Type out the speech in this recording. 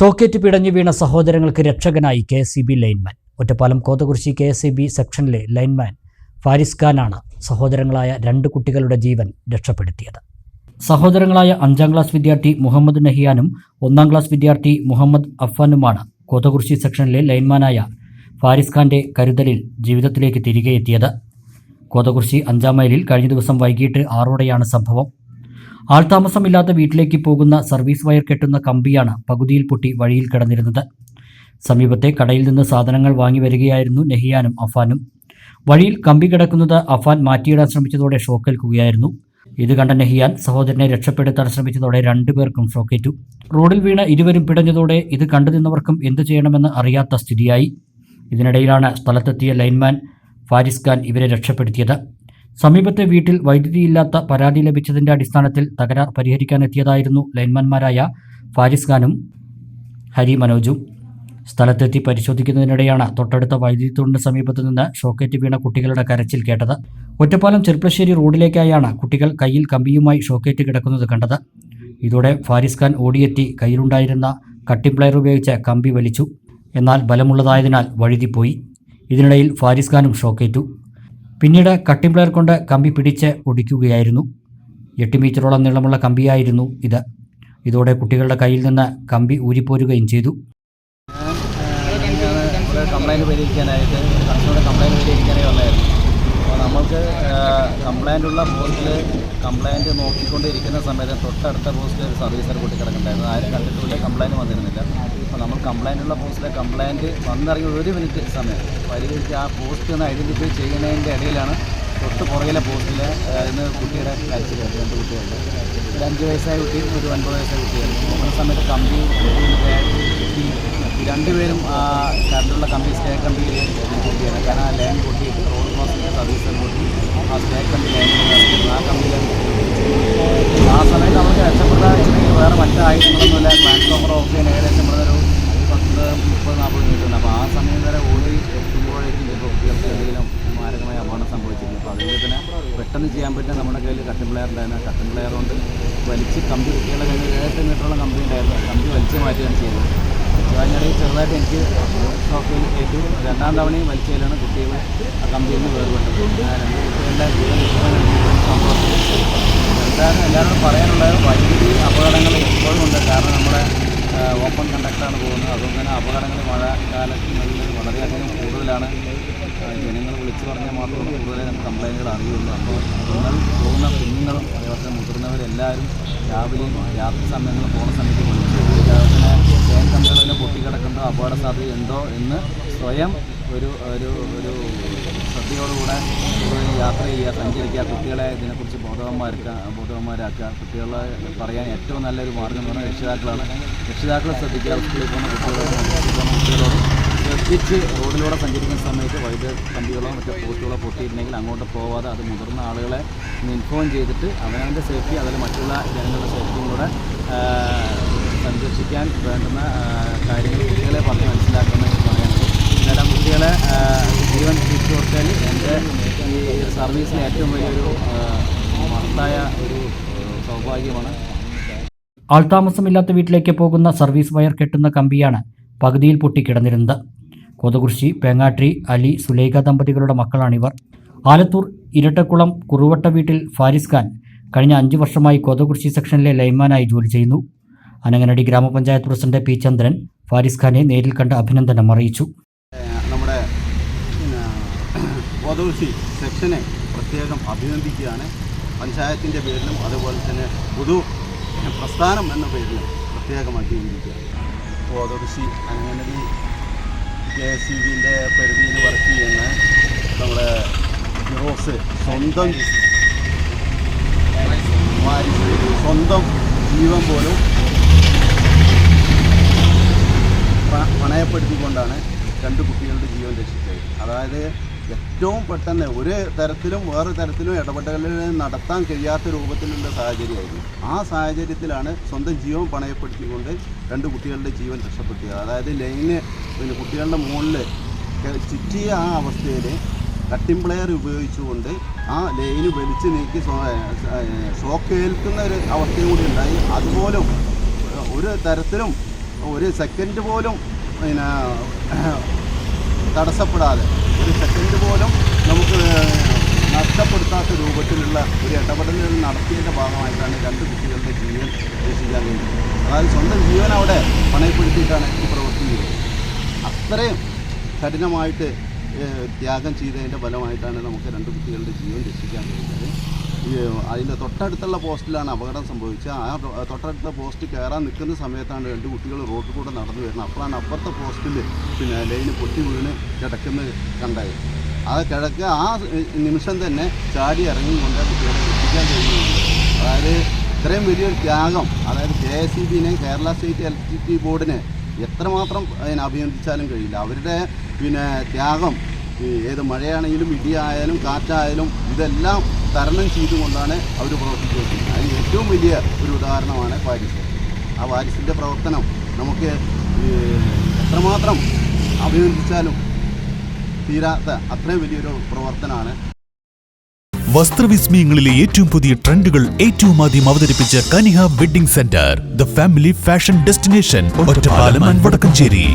ഷോക്കേറ്റ് പിടഞ്ഞു വീണ സഹോദരങ്ങൾക്ക് രക്ഷകനായി K S E B lineman. Ottapalam Kothakurissi K S E B സെക്ഷനിലെ lineman Faris ഖാനാണ് സഹോദരങ്ങളായ രണ്ട് കുട്ടികളുടെ ജീവൻ രക്ഷപ്പെടുത്തിയത്. സഹോദരങ്ങളായ അഞ്ചാം ക്ലാസ് വിദ്യാർത്ഥി മുഹമ്മദ് നഹിയാനും ഒന്നാം ക്ലാസ് വിദ്യാർത്ഥി മുഹമ്മദ് അഫാനുമാണ് കോതകുറിശി സെക്ഷനിലെ ലൈൻമാനായ ഫാരിസ് ഖാന്റെ കരുതലിൽ ജീവിതത്തിലേക്ക് തിരികെ എത്തിയത് കോതകുറിശി അഞ്ചാം മൈലിൽ കഴിഞ്ഞ ദിവസം വൈകിട്ട് ആറോടെയാണ് സംഭവം. ആൾതാമസമില്ലാത്ത വീട്ടിലേക്ക് പോകുന്ന സർവീസ് വയർ കെട്ടുന്ന കമ്പിയാണ് പകുതിയിൽ പൊട്ടി വഴിയിൽ കിടന്നിരുന്നത്. സമീപത്തെ കടയിൽ നിന്ന് സാധനങ്ങൾ വാങ്ങി വരികയായിരുന്നു നെഹിയാനും അഫാനും. വഴിയിൽ കമ്പി കിടക്കുന്നത് അഫാൻ മാറ്റിയിടാൻ ശ്രമിച്ചതോടെ ഷോക്കേൽക്കുകയായിരുന്നു. ഇത് കണ്ട നെഹിയാൻ സഹോദരനെ രക്ഷപ്പെടുത്താൻ ശ്രമിച്ചതോടെ രണ്ടുപേർക്കും ഷോക്കേറ്റു. റോഡിൽ വീണ ഇരുവരും പിടഞ്ഞതോടെ ഇത് കണ്ടു നിന്നവർക്കും എന്തു ചെയ്യണമെന്ന് അറിയാത്ത സ്ഥിതിയായി. ഇതിനിടയിലാണ് സ്ഥലത്തെത്തിയ ലൈൻമാൻ ഫാരിസ് ഖാൻ ഇവരെ രക്ഷപ്പെടുത്തിയത്. സമീപത്തെ വീട്ടിൽ വൈദ്യുതിയില്ലാത്ത പരാതി ലഭിച്ചതിന്റെ അടിസ്ഥാനത്തിൽ തകരാർ പരിഹരിക്കാനെത്തിയതായിരുന്നു ലൈൻമാൻമാരായ ഫാരിസ് ഖാനും ഹരി മനോജും. സ്ഥലത്തെത്തി പരിശോധിക്കുന്നതിനിടെയാണ് തൊട്ടടുത്ത വൈദ്യുതി തൂണിന് സമീപത്തു നിന്ന് ഷോക്കേറ്റ് വീണ കുട്ടികളുടെ കരച്ചിൽ കേട്ടത്. ഒറ്റപ്പാലം ചെറുപ്പശ്ശേരി റോഡിലേക്കായാണ് കുട്ടികൾ കയ്യിൽ കമ്പിയുമായി ഷോക്കേറ്റ് കിടക്കുന്നത് കണ്ടത്. ഇതോടെ ഫാരിസ് ഖാൻ ഓടിയെത്തി കയ്യിലുണ്ടായിരുന്ന കട്ടിംഗ് പ്ലയർ ഉപയോഗിച്ച് കമ്പി വലിച്ചു. എന്നാൽ ബലമുള്ളതായതിനാൽ വഴുതിപ്പോയി. ഇതിനിടയിൽ ഫാരിസ് ഖാനും ഷോക്കേറ്റു. പിന്നീട് കട്ടിംഗ് പ്ലെയർ കൊണ്ട് കമ്പി പിടിച്ച് ഒടിക്കുകയായിരുന്നു. എട്ട് മീറ്ററോളം നീളമുള്ള കമ്പിയായിരുന്നു ഇത്. ഇതോടെ കുട്ടികളുടെ കയ്യിൽ നിന്ന് കമ്പി ഊരിപ്പോരുകയും ചെയ്തു. കംപ്ലൈന്റ് പരിഹരിക്കാനായിട്ട് അപ്പോൾ നമ്മൾക്ക് കംപ്ലൈന്റ് ഉള്ള പോസ്റ്റിൽ കംപ്ലൈന്റ് നോക്കിക്കൊണ്ടിരിക്കുന്ന സമയത്ത് തൊട്ടടുത്ത പോസ്റ്റിൽ ഒരു സർവീസർ കൂട്ടി കിടക്കുന്നുണ്ടായിരുന്നു ആരും കണ്ടിട്ടുള്ള കംപ്ലൈന്റ് വന്നിരുന്നില്ല. അപ്പോൾ നമ്മൾ കംപ്ലൈന്റ് ഉള്ള പോസ്റ്റിലെ കംപ്ലൈന്റ് വന്നിറങ്ങി ഒരു മിനിറ്റ് സമയം. പരിഹരിച്ച് ആ പോസ്റ്റ് ഒന്ന് ഐഡന്റിഫൈ ചെയ്യുന്നതിന്റെ ഇടയിലാണ് തൊട്ട് പുറകിലെ പോസ്റ്റിൽ ഇന്ന് കുട്ടിയുടെ കാഴ്ചയുണ്ട് രണ്ട് കുട്ടികളുണ്ട്. ഒരു അഞ്ച് വയസ്സായ കുട്ടിയും ഒരു ഒൻപത് വയസ്സായ കുട്ടിയായിരുന്നു ആ സമയത്ത് കമ്പി കുട്ടി രണ്ടുപേരും ആ കറണ്ടുള്ള കമ്പി സ്റ്റേ കമ്പി കുട്ടിയാണ്. കാരണം ആ ലൈൻ പൊട്ടിയിട്ട് റോഡ് ക്രോസിന്റെ സർവീസ് പൊട്ടി. ആ സ്റ്റേ കമ്പി ലൈൻ ആ കമ്പിയിൽ ആ സമയത്ത് നമുക്ക് രക്ഷപ്പെടാൻ വെച്ചിട്ടുണ്ടെങ്കിൽ വേറെ മറ്റു ആയുധങ്ങളൊന്നുമില്ല ട്രാൻസ്ഫോമർ ഓഫ് ചെയ്യാൻ ഏകദേശം ഇവിടെ ഒരു പത്ത് മുപ്പത് നാൽപ്പത് മിനിറ്റ് ഉണ്ട് അപ്പോൾ ആ സമയം വരെ ഓടി എത്തുമ്പോഴേക്കും ചിലപ്പോൾ കുട്ടികൾക്ക് എന്തെങ്കിലും മാരകമായ അപകടം സംഭവിച്ചിരുന്നു അപ്പോൾ അതിന്റെ തന്നെ പെട്ടെന്ന് ചെയ്യാൻ പറ്റുന്ന നമ്മുടെ കയ്യിൽ കട്ടൻ പ്ലെയർ ഉണ്ടായിരുന്നു. കട്ടൻ പ്ലെയർ കൊണ്ട് വലിച്ച് കമ്പി കുട്ടികളുടെ കയ്യിൽ ഏഴെട്ട് മീറ്ററുള്ള കമ്പി ഉണ്ടായിരുന്നു. കമ്പി വലിച്ച് മാറ്റുകയാണ് ചെയ്തത്. അതിനിടയിൽ ചെറുതായിട്ട് എനിക്ക് ഷോക്കിൽ ഏറ്റു രണ്ടാം തവണയും വലിച്ചതിലാണ് കുട്ടികൾ ആ കമ്പിയിൽ നിന്ന് വേർപെട്ടത്. രണ്ട് കുട്ടികളുടെ ജീവൻ രക്ഷിക്കാൻ എന്തായാലും എല്ലാവരോടും പറയാനുള്ളത് വൈദ്യുതി അപകടങ്ങൾ എപ്പോഴും ഉണ്ട്. കാരണം നമ്മുടെ ഓപ്പൺ കണ്ടക്റ്റാണ് പോകുന്നത്. അതുകൊണ്ട് തന്നെ അപകടങ്ങൾ മഴക്കാലങ്ങളിൽ വളരെയധികം കൂടുതലാണ്. ജനങ്ങൾ വിളിച്ചു പറഞ്ഞാൽ മാത്രമേ കൂടുതൽ നമുക്ക് കംപ്ലൈന്റുകൾ അറിയുള്ളൂ. അപ്പോൾ നിങ്ങൾ പോകുന്ന കുഞ്ഞുങ്ങളും അതേപോലെ മുതിർന്നവരെല്ലാവരും രാവിലെയും രാത്രി സമയങ്ങളിൽ പോകുന്ന സമയത്ത് വിളിച്ചു അതുപോലെ തേൻ കമ്പുകളിൽ പൊട്ടിക്കിടക്കുന്നുണ്ടോ അപകട സാധ്യത ഉണ്ടോ എന്ന് സ്വയം ഒരു ഒരു ഒരു ശ്രദ്ധയോടുകൂടെ യാത്ര ചെയ്യുക സഞ്ചരിക്കുക കുട്ടികളെ ഇതിനെക്കുറിച്ച് ബോധവാന്മാർക്കുക ബോധവാന്മാരാക്കുക കുട്ടികളെ പറയാൻ ഏറ്റവും നല്ലൊരു മാർഗം എന്ന് പറഞ്ഞാൽ രക്ഷിതാക്കളാണ്. രക്ഷിതാക്കളെ ശ്രദ്ധിക്കുക സ്കൂളിൽ പോകുന്ന കുട്ടികളോട് ശ്രദ്ധിച്ച് റോഡിലൂടെ സഞ്ചരിക്കുന്ന സമയത്ത് വൈദ്യുത കമ്പികളോ മറ്റോ പോസ്റ്റുകളോ പൊട്ടിയിട്ടുണ്ടെങ്കിൽ അങ്ങോട്ട് പോവാതെ അത് മുതിർന്ന ആളുകളെ ഇൻഫോം ചെയ്തിട്ട് അവനവന്റെ സേഫ്റ്റി അതിൽ മറ്റുള്ള ജനങ്ങളുടെ സേഫ്റ്റിയും കൂടെ സംരക്ഷിക്കാൻ വേണ്ടുന്ന കാര്യങ്ങൾ കുട്ടികളെ പറഞ്ഞ് മനസ്സിലാക്കണമെന്ന് പറയാനുള്ളത് എന്നാലും കുട്ടികളെ ആ, ജീവൻ തിരിച്ചു എന്റെ ഈ സർവീസിലെ ഏറ്റവും വലിയൊരു മഹത്തായ ഒരു സൗഭാഗ്യമാണ്. ആൾതാമസമില്ലാത്ത വീട്ടിലേക്ക് പോകുന്ന സർവീസ് വയർ കെട്ടുന്ന കമ്പിയാണ് പകുതിയിൽ പൊട്ടിക്കിടന്നിരുന്നത് കൊതകുർശി പേങ്ങാട്രി അലി സുലേഖ ദമ്പതികളുടെ മക്കളാണിവർ ആലത്തൂർ ഇരട്ടക്കുളം കുറുവട്ട വീട്ടിൽ ഫാരിസ് ഖാൻ കഴിഞ്ഞ അഞ്ചു വർഷമായി കൊതകുർശി സെക്ഷനിലെ ലൈൻമാനായി ജോലി ചെയ്യുന്നു. അനങ്ങനടി ഗ്രാമപഞ്ചായത്ത് പ്രസിഡന്റ് പി ചന്ദ്രൻ ഫാരിസ് ഖാനെ നേരിൽ കണ്ട് അഭിനന്ദനം അറിയിച്ചു നമ്മുടെ പിന്നെ കോതകുറിശി സെക്ഷനെ പ്രത്യേകം അഭിനന്ദിക്കുകയാണ്. പഞ്ചായത്തിന്റെ പേരിലും അതുപോലെ തന്നെ പൊതു പ്രസ്ഥാനം എന്ന പേരിലും പ്രത്യേകം അഭിനന്ദിക്കുക വധൂസി അനങ്ങനടി കെ എസ് സി ബിന്റെ പരിധിയിൽ വർക്ക് ചെയ്യുന്ന നമ്മുടെ ഫിറോസ് സ്വന്തം സ്വന്തം ജീവൻ പോലും പണയപ്പെടുത്തിക്കൊണ്ടാണ് രണ്ട് കുട്ടികളുടെ ജീവൻ രക്ഷിച്ചത്. അതായത് ഏറ്റവും പെട്ടെന്ന് ഒരു തരത്തിലും വേറെ തരത്തിലും ഇടപെടലുകൾ നടത്താൻ കഴിയാത്ത രൂപത്തിലുള്ള സാഹചര്യമായിരുന്നു. ആ സാഹചര്യത്തിലാണ് സ്വന്തം ജീവൻ പണയപ്പെടുത്തിക്കൊണ്ട് രണ്ട് കുട്ടികളുടെ ജീവൻ രക്ഷപ്പെടുത്തിയത്. അതായത് ലൈന് പിന്നെ കുട്ടികളുടെ മുകളിൽ ചുറ്റിയ ആ അവസ്ഥയിൽ കട്ടിംഗ് പ്ലെയർ ഉപയോഗിച്ചുകൊണ്ട് ആ ലൈന് വലിച്ചു നീക്കി ഷോക്ക് ഏൽക്കുന്ന ഒരു അവസ്ഥയും കൂടി ഉണ്ടായി. അതുപോലും ഒരു തരത്തിലും ഒരു സെക്കൻഡ് പോലും പിന്നെ തടസ്സപ്പെടാതെ ഒരു സെക്കൻഡ് പോലും നമുക്ക് നഷ്ടപ്പെടുത്താത്ത രൂപത്തിലുള്ള ഒരു ഇടപെടലുകൾ നടത്തിയതിന്റെ ഭാഗമായിട്ടാണ് രണ്ട് കുട്ടികളുടെ ജീവൻ രക്ഷിക്കാൻ വേണ്ടി. അതായത് സ്വന്തം ജീവൻ അവിടെ പണയപ്പെടുത്തിയിട്ടാണ് ഈ പ്രവൃത്തി ചെയ്തത്. അത്രയും കഠിനമായിട്ട് ത്യാഗം ചെയ്തതിന്റെ ഫലമായിട്ടാണ് നമുക്ക് രണ്ട് കുട്ടികളുടെ ജീവൻ രക്ഷിക്കാൻ കഴിഞ്ഞത് അതിന്റെ തൊട്ടടുത്തുള്ള പോസ്റ്റിലാണ് അപകടം സംഭവിച്ചത്. ആ തൊട്ടടുത്ത പോസ്റ്റ് കയറാൻ നിൽക്കുന്ന സമയത്താണ് രണ്ട് കുട്ടികൾ റോഡിൽ കൂടെ നടന്നു വരുന്നത്. അപ്പോഴാണ് അപ്പുറത്തെ പോസ്റ്റിൽ പിന്നെ ലൈന് പൊട്ടി വീണ് കിടക്കുന്നത് കണ്ടായി ആ കിടക്ക ആ നിമിഷം തന്നെ ചാടി ഇറങ്ങിക്കൊണ്ട് കുട്ടികളെ എത്തിക്കാൻ കഴിയുന്നുണ്ട് അതായത് ഇത്രയും വലിയൊരു ത്യാഗം അതായത് കെ എസ് ഇ ബിനെ കേരള സ്റ്റേറ്റ് ഇലക്ട്രിസിറ്റി ബോർഡിനെ എത്രമാത്രം അതിനെ അഭിനന്ദിച്ചാലും കഴിയില്ല. അവരുടെ പിന്നെ ത്യാഗം ഏത് മഴയാണെങ്കിലും ഇടിയായാലും കാറ്റായാലും ഇതെല്ലാം തരണം ചെയ്തുകൊണ്ടാണ് അവർ പ്രവർത്തിച്ചുകൊണ്ടിരിക്കുന്നത്. അതിന് ഏറ്റവും വലിയ ഒരു ഉദാഹരണമാണ് പാരീസ്. ആ പാരീസിന്റെ പ്രവർത്തനം നമുക്ക് എത്രമാത്രം അഭിനന്ദിച്ചാലും തീരാത്ത അത്രയും വലിയൊരു പ്രവർത്തനമാണ്. വസ്ത്രവിസ്മയങ്ങളിലെ ഏറ്റവും പുതിയ ട്രെൻഡുകൾ ഏറ്റവും ആദ്യം അവതരിപ്പിച്ച Kaniha wedding centre the family fashion destination Vadakkanchery.